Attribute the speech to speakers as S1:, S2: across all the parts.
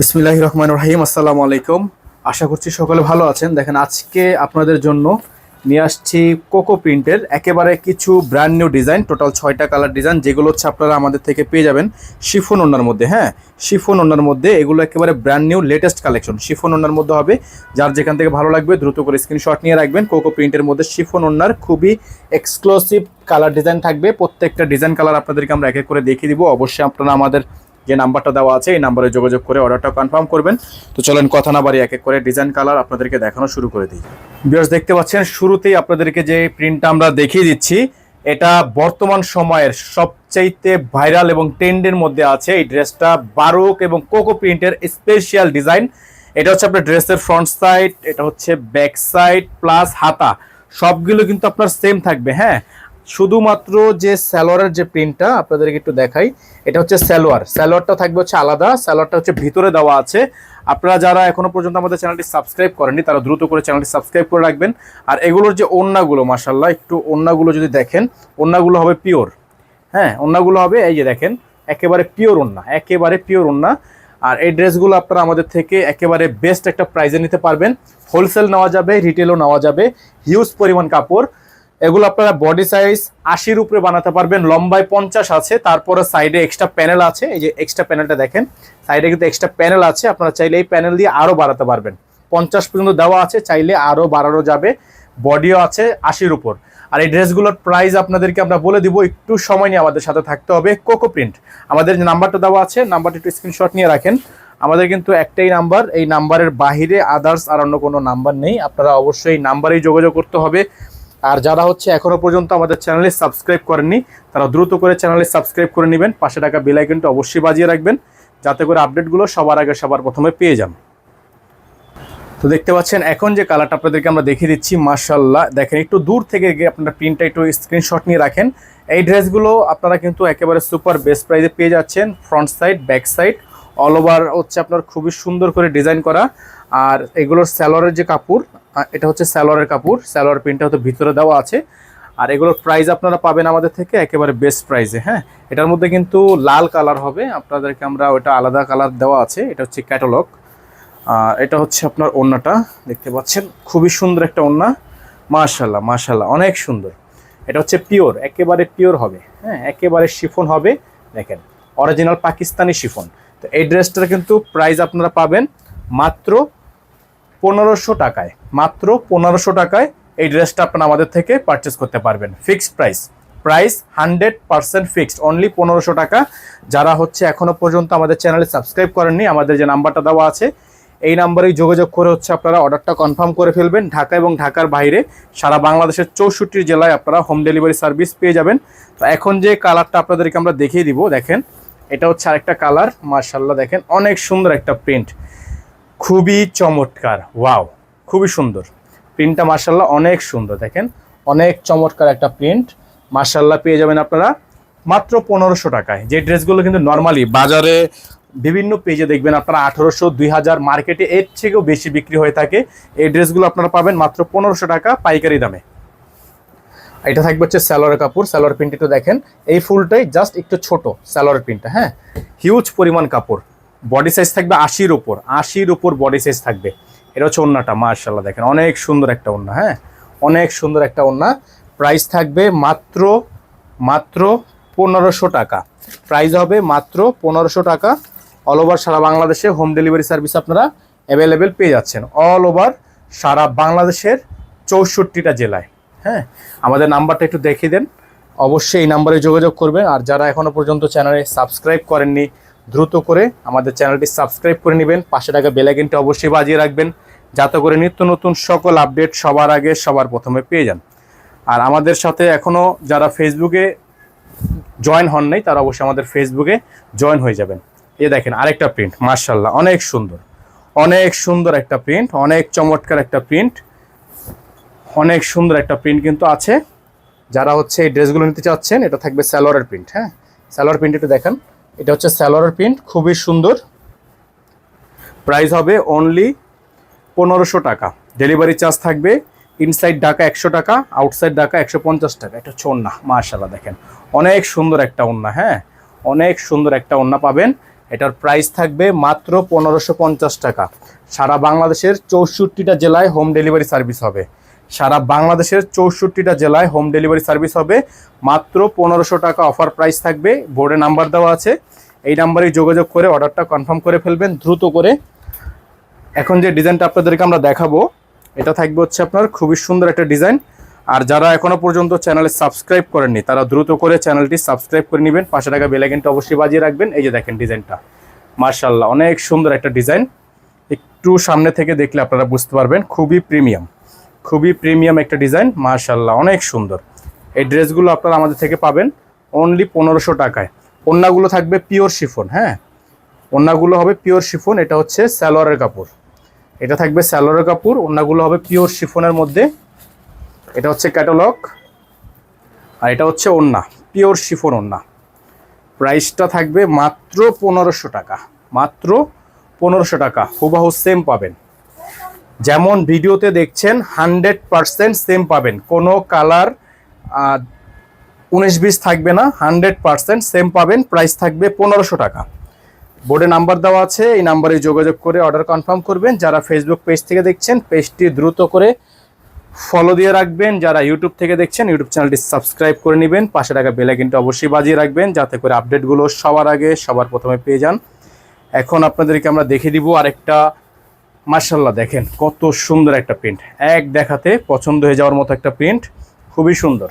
S1: বিসমিল্লাহ রহমান রাহিম, আসসালামু আলাইকুম। আশা করছি সকলে ভালো আছেন। দেখেন, আজকে আপনাদের জন্য নিয়ে আসছি কোকো প্রিন্টের একেবারে কিছু ব্র্যান্ড নিউ ডিজাইন টোটাল ছয়টা কালার ডিজাইন যেগুলো হচ্ছে আপনারা আমাদের থেকে পেয়ে যাবেন শিফন ওনার মধ্যে হ্যাঁ? শিফন ওনার মধ্যে এগুলো একেবারে brand new latest collection chiffon ওনার মধ্যে হবে, যার যেখান থেকে ভালো লাগবে দ্রুত করে স্ক্রিনশট নিয়ে রাখবেন। কোকো প্রিন্টের মধ্যে শিফন ওনার খুবই এক্সক্লুসিভ কালার ডিজাইন থাকবে। প্রত্যেকটা ডিজাইন কালার আপনাদেরকে আমরা এক এক করে দেখিয়ে দিব। অবশ্যই আপনারা আমাদের যে নাম্বারটা দেওয়া আছে, এই নাম্বারে যোগাযোগ করে অর্ডারটা কনফার্ম করবেন। তো চলেন কথা না বাড়ি এক এক করে ডিজাইন, কালার আপনাদেরকে দেখানো শুরু করে দিই। বিয়ার্স দেখতে পাচ্ছেন, শুরুতেই আপনাদেরকে যে প্রিন্টটা আমরা দেখিয়ে দিচ্ছি, এটা বর্তমান সময়ের সবচাইতে ভাইরাল এবং ট্রেন্ডের মধ্যে আছে এই ড্রেসটা, বারুক এবং কোকো প্রিন্টের স্পেশিয়াল ডিজাইন এটা হচ্ছে আপনার ড্রেসের ফ্রন্ট সাইড এটা হচ্ছে ব্যাক সাইড প্লাস হাতা। সবগুলো কিন্তু আপনার সেম থাকবে হ্যাঁ? শুধুমাত্র যে স্যালোয়ারের যে প্রিন্টটা আপনাদেরকে একটু দেখাই, এটা হচ্ছে স্যালোয়ার। স্যালোয়ারটা থাকবে হচ্ছে আলাদা, স্যালোয়ারটা হচ্ছে ভিতরে দেওয়া আছে। আপনারা যারা এখনও পর্যন্ত আমাদের চ্যানেলটি সাবস্ক্রাইব করেননি, তারা দ্রুত করে চ্যানেলটি সাবস্ক্রাইব করে রাখবেন। আর এগুলোর যে ওন্নাগুলো মাসাল্লাহ একটু ওন্নাগুলো যদি দেখেন ওন্নাগুলো হবে পিওর। হ্যাঁ ওন্নাগুলো হবে, এই যে দেখেন, একেবারে পিওর ওন্না একেবারে পিওর ওন্না আর এই ড্রেসগুলো আপনারা আমাদের থেকে একেবারে বেস্ট একটা প্রাইজে নিতে পারবেন। হোলসেল নেওয়া যাবে, রিটেলও নেওয়া যাবে। হিউজ পরিমাণ কাপড়। এগুলো আপনারা বডি সাইজ আশির উপরে বানাতে পারবেন, লম্বায় পঞ্চাশ আছে, তারপরে সাইডে এক্সট্রা প্যানেল আছে, এই যে এক্সট্রা প্যানেলটা দেখেন সাইডে কিন্তু এক্সট্রা প্যানেল আছে, আপনারা চাইলে এই প্যানেল দিয়ে আরও বাড়াতে পারবেন। পঞ্চাশ পর্যন্ত দেওয়া আছে, চাইলে আরও বাড়ানো যাবে বডিও আছে আশির উপর। আর এই ড্রেসগুলোর প্রাইস আপনাদেরকে আমরা বলে দিব, একটু সময় নিয়ে আমাদের সাথে থাকতে হবে কোকো প্রিন্ট আমাদের যে নাম্বারটা দেওয়া আছে নাম্বারটা একটু স্ক্রিনশট নিয়ে রাখেন। আমাদের কিন্তু একটাই নাম্বার এই নাম্বারের বাহিরে আদার্স আর অন্য কোনো নাম্বার নেই। আপনারা অবশ্যই এই নাম্বারেই যোগাযোগ করতে হবে। আর যারা হচ্ছে এখনও পর্যন্ত আমাদের চ্যানেলে সাবস্ক্রাইব করেননি, তারা দ্রুত করে চ্যানেলে সাবস্ক্রাইব করে নেবেন। পাশে টাকা বেল আইকনটা অবশ্যই বাজিয়ে রাখবেন, যাতে করে আপডেটগুলো সবার আগে, সবার প্রথমে পেয়ে যান। তো দেখতে পাচ্ছেন, এখন যে কালারটা আপনাদেরকে আমরা দেখিয়ে দিচ্ছি মার্শাল্লাহ দেখেন, একটু দূর থেকে গিয়ে আপনারা প্রিন্টটা একটু স্ক্রিনশট নিয়ে রাখেন। এই ড্রেসগুলো আপনারা কিন্তু একেবারে সুপার বেস্ট প্রাইসে পেয়ে যাচ্ছেন front side back side all over হচ্ছে আপনার খুবই সুন্দর করে ডিজাইন করা। আর এগুলোর স্যালোয়ারের যে কাপড় এটা হচ্ছে স্যালোয়ারের কাপড় স্যালোয়ার প্রিন্টটা হয়তো ভিতরে দেওয়া আছে। আর এগুলোর প্রাইস আপনারা পাবেন আমাদের থেকে একেবারে বেস্ট প্রাইসে হ্যাঁ? এটার মধ্যে কিন্তু লাল কালার হবে, আপনাদেরকে আমরা ওটা আলাদা কালার দেওয়া আছে, এটা হচ্ছে ক্যাটালগ এটা হচ্ছে আপনার ওন্নাটা, দেখতে পাচ্ছেন? খুবই সুন্দর একটা ওন্না মাশাল্লাহ মাশাল্লাহ অনেক সুন্দর। এটা হচ্ছে পিওর একেবারে পিওর হবে হ্যাঁ? একেবারে শিফন হবে, দেখেন অরিজিনাল পাকিস্তানি শিফন। তো এই ড্রেসটার কিন্তু প্রাইস আপনারা পাবেন মাত্র পনেরোশো টাকায়, মাত্র পনেরোশো টাকায় এই ড্রেসটা আপনারা আমাদের থেকে পারচেস করতে পারবেন। Fixed price price hundred percent fixed only পনেরোশো টাকা। যারা হচ্ছে এখনও পর্যন্ত আমাদের চ্যানেলে সাবস্ক্রাইব করেননি, আমাদের যে নাম্বারটা দেওয়া আছে, এই নাম্বারেই যোগাযোগ করে হচ্ছে আপনারা অর্ডারটা কনফার্ম করে ফেলবেন। ঢাকা এবং ঢাকার বাইরে সারা বাংলাদেশের চৌষট্টি জেলায় আপনারা হোম ডেলিভারি সার্ভিস পেয়ে যাবেন। তো এখন যে কালারটা আপনাদেরকে আমরা দেখিয়ে দিব, দেখেন, এটা হচ্ছে আরেকটা কালার মার্শাল্লাহ দেখেন, অনেক সুন্দর একটা প্রিন্ট খুবই চমৎকার, ওয়াও, খুবই সুন্দর। প্রিন্টটা মার্শাল্লাহ অনেক সুন্দর, দেখেন, অনেক চমৎকার একটা প্রিন্ট মার্শাল্লাহ পেয়ে যাবেন আপনারা মাত্র পনেরোশো টাকায়। যে ড্রেসগুলো কিন্তু নর্মালি বাজারে বিভিন্ন পেজে দেখবেন আপনারা আঠারোশো, দুই হাজার মার্কেটে এর থেকেও বেশি বিক্রি হয়ে থাকে। এই ড্রেসগুলো আপনারা পাবেন মাত্র পনেরোশো টাকা পাইকারি দামে। এটা থাকবে হচ্ছে স্যালোয়ার কাপড়। স্যালোয়ার প্রিন্ট একটু দেখেন, এই ফুলটাই জাস্ট একটু ছোট স্যালোয়ার প্রিন্টটা হ্যাঁ? হিউজ পরিমাণ কাপড়। বডি সাইজ থাকবে আশির উপর আশির উপর বডি সাইজ থাকবে। এটা হচ্ছে ওন্নাটা মার্শাল্লাহ দেখেন, অনেক সুন্দর একটা ওন্না হ্যাঁ? অনেক সুন্দর একটা ওন্না। প্রাইস থাকবে মাত্র মাত্র পনেরোশো টাকা। প্রাইস হবে মাত্র পনেরোশো টাকা। অল ওভার সারা বাংলাদেশে হোম ডেলিভারি সার্ভিস আপনারা অ্যাভেলেবেল পেয়ে যাচ্ছেন। অল ওভার সারা বাংলাদেশের চৌষট্টিটা জেলায় হ্যাঁ? আমাদের নাম্বারটা একটু দেখিয়ে দেন। অবশ্যই এই নাম্বারে যোগাযোগ করবেন। আর যারা এখনও পর্যন্ত চ্যানেলে সাবস্ক্রাইব করেননি দ্রুত করে আমাদের চ্যানেলটি সাবস্ক্রাইব করে নেবেন। পাশে টাকা বেলাইকিনটা অবশ্যই বাজিয়ে রাখবেন, যাতে করে নিত্য নতুন সকল আপডেট সবার আগে, সবার প্রথমে পেয়ে যান। আর আমাদের সাথে এখনও যারা ফেসবুকে জয়েন হন নাই, তারা অবশ্যই আমাদের ফেসবুকে জয়েন হয়ে যাবেন। এ দেখেন আরেকটা প্রিন্ট মার্শাল্লাহ অনেক সুন্দর। অনেক সুন্দর একটা প্রিন্ট অনেক চমৎকার একটা প্রিন্ট অনেক সুন্দর একটা প্রিন্ট কিন্তু আছে। যারা হচ্ছে এই ড্রেসগুলো নিতে চাচ্ছেন, এটা থাকবে স্যালোয়ারের প্রিন্ট হ্যাঁ? স্যালোয়ার প্রিন্ট একটু দেখেন। এটা হচ্ছে স্যালোয়ারের প্রিন্ট, খুবই সুন্দর। প্রাইস হবে অনলি পনেরোশো টাকা। ডেলিভারি চার্জ থাকবে ইনসাইড ঢাকা একশো টাকা আউটসাইড ঢাকা একশো পঞ্চাশ টাকা। এটা হচ্ছে ওন্না মার্শাল্লাহ দেখেন। অনেক সুন্দর একটা ওন্না হ্যাঁ? অনেক সুন্দর একটা ওন্না পাবেন। এটার প্রাইস থাকবে মাত্র পনেরোশো টাকা। সারা বাংলাদেশের চৌষট্টিটা জেলায় হোম ডেলিভারি সার্ভিস হবে। সারা বাংলাদেশের চৌষট্টিটা জেলায় হোম ডেলিভারি সার্ভিস হবে। মাত্র পনেরোশো টাকা অফার প্রাইস থাকবে। বোর্ডে নাম্বার দেওয়া আছে। এই নাম্বারে যোগাযোগ করে অর্ডারটা কনফার্ম করে ফেলবেন, দ্রুত করে। এখন যে ডিজাইনটা আপনাদেরকে আমরা দেখাবো, এটা থাকবে হচ্ছে আপনার খুবই সুন্দর একটা ডিজাইন আর যারা এখনও পর্যন্ত চ্যানেলে সাবস্ক্রাইব করেননি, তারা দ্রুত করে চ্যানেলটি সাবস্ক্রাইব করে নেবেন। পাশে টাকা বেলাইকেনটা অবশ্যই বাজিয়ে রাখবেন। এই যে দেখেন ডিজাইনটা মার্শাল্লাহ অনেক সুন্দর একটা ডিজাইন একটু সামনে থেকে দেখলে আপনারা বুঝতে পারবেন, খুবই প্রিমিয়াম খুবই প্রিমিয়াম একটা ডিজাইন মার্শাল্লাহ অনেক সুন্দর। এই ড্রেসগুলো আপনারা আমাদের থেকে পাবেন অনলি পনেরোশো টাকায়। ওন্নাগুলো থাকবে পিওর শিফন হ্যাঁ? ওন্নাগুলো হবে পিওর শিফন এটা হচ্ছে স্যালোয়ারের কাপড়। এটা থাকবে স্যালোয়ারের কাপড়, ওন্নাগুলো হবে পিওর শিফনের মধ্যে। এটা হচ্ছে ক্যাটালগ আর এটা হচ্ছে ওন্না পিওর শিফন ওন্না। প্রাইসটা থাকবে মাত্র পনেরোশো টাকা, মাত্র পনেরোশো টাকা, হুবাহু সেম পাবেন। যেমন ভিডিওতে দেখছেন, হান্ড্রেড পারসেন্ট সেম পাবেন। কোনো কালার উনিশ বিশ থাকবে না, হান্ড্রেড পারসেন্ট সেম পাবেন, প্রাইস থাকবে পনেরোশো টাকা। বোর্ডে নাম্বার দেওয়া আছে, এই নাম্বারে যোগাযোগ করে অর্ডার কনফার্ম করবেন। যারা ফেসবুক পেজ থেকে দেখছেন পেজটি দ্রুত করে ফলো দিয়ে রাখবেন। যারা ইউটিউব থেকে দেখছেন ইউটিউব চ্যানেলটি সাবস্ক্রাইব করে নেবেন। পাশে টাকা বেলা কিন্তু অবশ্যই বাজিয়ে রাখবেন, যাতে করে আপডেটগুলো সবার আগে, সবার প্রথমে পেয়ে যান। এখন আপনাদেরকে আমরা দেখে দিব আরেকটা মার্শাল্লাহ দেখেন কত সুন্দর একটা প্রিন্ট এক দেখাতে পছন্দ হয়ে যাওয়ার মতো একটা প্রিন্ট খুবই সুন্দর।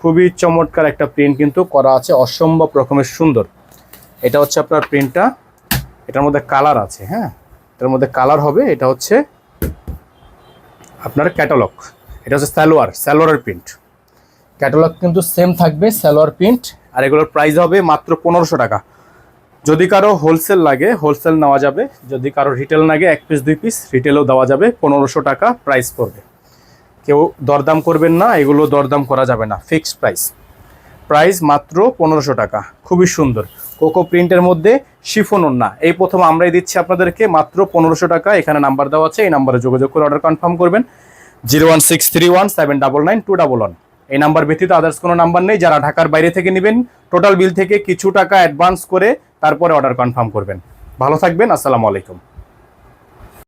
S1: খুবই চমৎকার একটা প্রিন্ট কিন্তু করা আছে, অসম্ভব রকমের সুন্দর। এটা হচ্ছে আপনার প্রিন্টটা এটার মধ্যে কালার আছে হ্যাঁ? এটার মধ্যে কালার হবে, এটা হচ্ছে আপনার ক্যাটালগ এটা হচ্ছে স্যালোয়ার স্যালোয়ারের প্রিন্ট ক্যাটালগ কিন্তু সেম থাকবে স্যালোয়ার প্রিন্ট আর এগুলোর প্রাইস হবে মাত্র পনেরোশো টাকা। যদি কারও হোলসেল লাগে হোলসেল নেওয়া যাবে। যদি কারও রিটেল লাগে, এক পিস দুই পিস রিটেলও দেওয়া যাবে, পনেরোশো টাকা প্রাইস পড়বে। কেউ দরদাম করবেন না, এগুলো দরদাম করা যাবে না ফিক্সড প্রাইস প্রাইস মাত্র পনেরোশো টাকা, খুবই সুন্দর। কোকো প্রিন্টের মধ্যে শিফন না এই প্রথম আমরাই দিচ্ছি আপনাদেরকে, মাত্র পনেরোশো টাকা, এখানে নাম্বার দেওয়া আছে, এই নাম্বারে যোগাযোগ করে অর্ডার কনফার্ম করবেন। Zero one six three one seven double nine two double one এই নাম্বার ব্যতীত আদার্স কোনো নাম্বার নেই। যারা ঢাকার বাইরে থেকে নেবেন টোটাল বিল থেকে কিছু টাকা অ্যাডভান্স করে তারপরে অর্ডার কনফার্ম করবেন। ভালো থাকবেন, আসসালামু আলাইকুম।